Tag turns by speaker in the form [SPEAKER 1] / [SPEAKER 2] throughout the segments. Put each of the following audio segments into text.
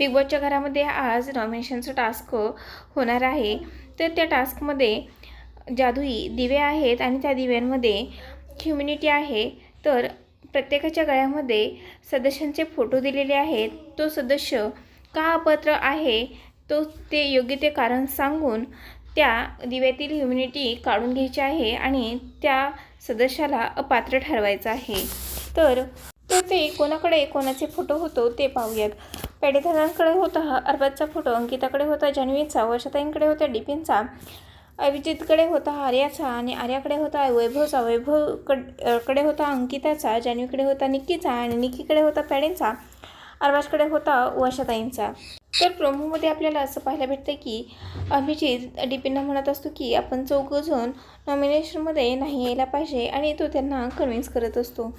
[SPEAKER 1] Big बॉसच्या घरामध्ये आज नॉमिनेशनचं टास्क होणार आहे. तर त्या टास्कमध्ये जादुई दिवे आहेत आणि त्या दिव्यांमध्ये ह्युमिनिटी आहे. तर प्रत्येकाच्या गळ्यामध्ये सदस्यांचे फोटो दिलेले आहेत. तो सदस्य का अपात्र आहे? तो ते योग्य ते कारण सांगून त्या दिव्यातील ह्युमिनिटी काढून घ्यायची आहे आणि त्या सदस्याला अपात्र ठरवायचं आहे. तर तर ते कोणाकडे कोणाचे फोटो होतो ते पाहूयात. पेडेधरांकडे होता अरबाजचा फोटो. अंकिताकडे होता जान्हवीचा वर्षाताईंकडे होता डिपिनचा अभिजितकडे होता आर्याचा. आणि आर्याकडे होता वैभवचा. वैभव कडकडे होता अंकिताचा. जान्हवीकडे होता निक्कीचा. आणि निक्कीकडे होता पॅडेंचा अरबाजकडे होता वर्षाताईंचा तर प्रोमोमध्ये आपल्याला असं पाहायला भेटतं की अभिजित डिपिनला म्हणत असतो की आपण चौघंजण नॉमिनेशनमध्ये नाही यायला पाहिजे. आणि तो त्यांना कन्व्हिन्स करत असतो.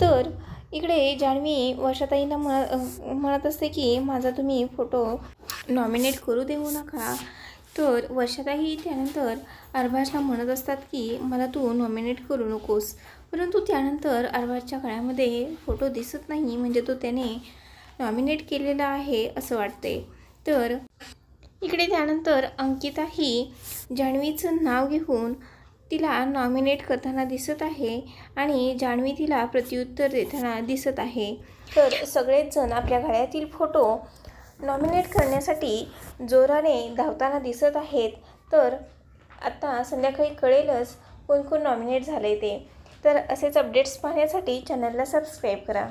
[SPEAKER 1] तर इकडे जान्हवी वर्षाताईंना म्हणत म्हणत असते की माझा तुम्ही फोटो नॉमिनेट करू देऊ नका. तर वर्षाताई त्यानंतर अरबाजला म्हणत असतात की मला तू नॉमिनेट करू नकोस. परंतु त्यानंतर अरबाजच्या गळ्यामध्ये फोटो दिसत नाही म्हणजे तो त्याने नॉमिनेट केलेला आहे असं वाटते. तर इकडे त्यानंतर अंकिताही जान्हवीचं नाव घेऊन तिला नॉमिनेट करताना दिसत आहे आणि जान्हवी तिला प्रत्युत्तर देताना दिसत आहे. तर सगळेच जण आपल्या घड्यातील फोटो नॉमिनेट करण्यासाठी जोराने धावताना दिसत आहेत. तर आता संध्याकाळी कळेलच कोण कोण नॉमिनेट झाले ते. तर असेच अपडेट्स पाहण्यासाठी चॅनलला सबस्क्राईब करा.